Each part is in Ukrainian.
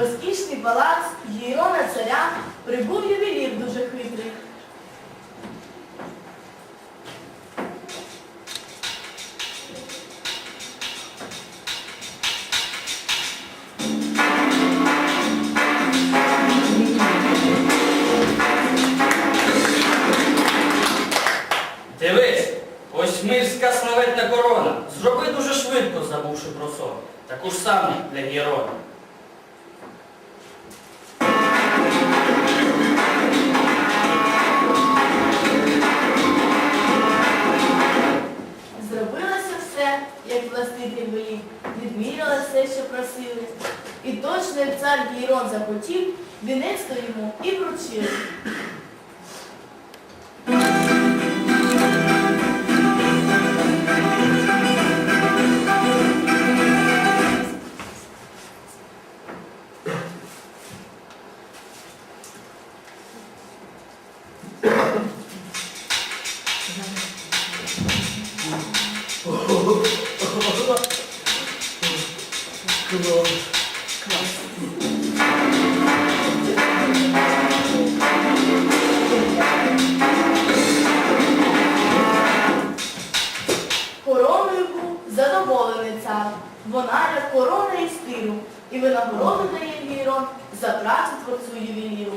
Розкішний палац Гіона царя прибув ювелір дуже хитрий. Дивись, ось мирська славетна корона. Зроби дуже швидко, забувши про сон. Таку ж саму для героя. Відміряла що просили. І точно цар Гірон захотів, вінець то йому і вручили. Короною був задоволений цар. Вона як корона із тиру, і винагороду дає Гірон за працю творцю ювеліру.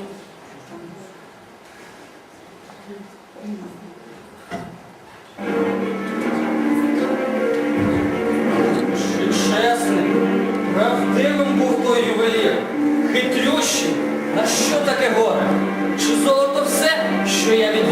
Той ювелір, хитрющий, на що таке горе? Чи золото все, що я відвалив?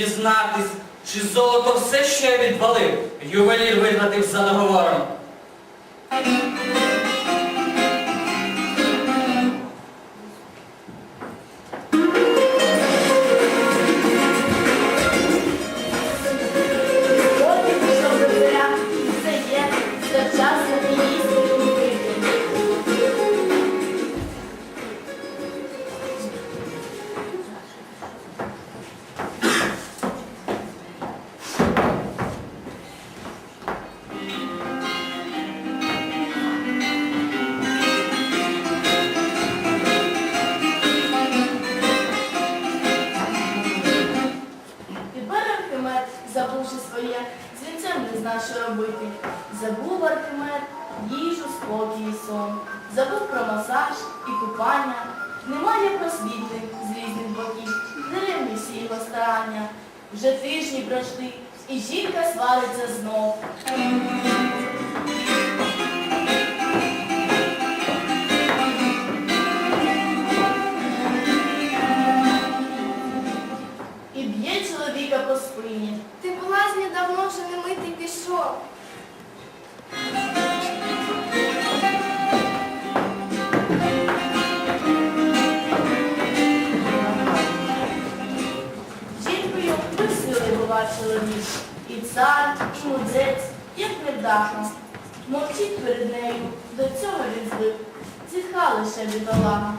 Дізнатись, чи золото все, ще відвалив, ювелір витратив за договором. Забувши своє, з вінцем не знав, що робити. Забув Архимед їжу, спокій і сон. Забув про масаж і купання. Немає просвітних з різних боків, даремні всі його старання. Вже тижні пройшли, і жінка свариться знов. бачили ніж. І цар, і мудрець, як невдахно. Мовчить перед нею, до цього він звик. Зітха лише бідолага.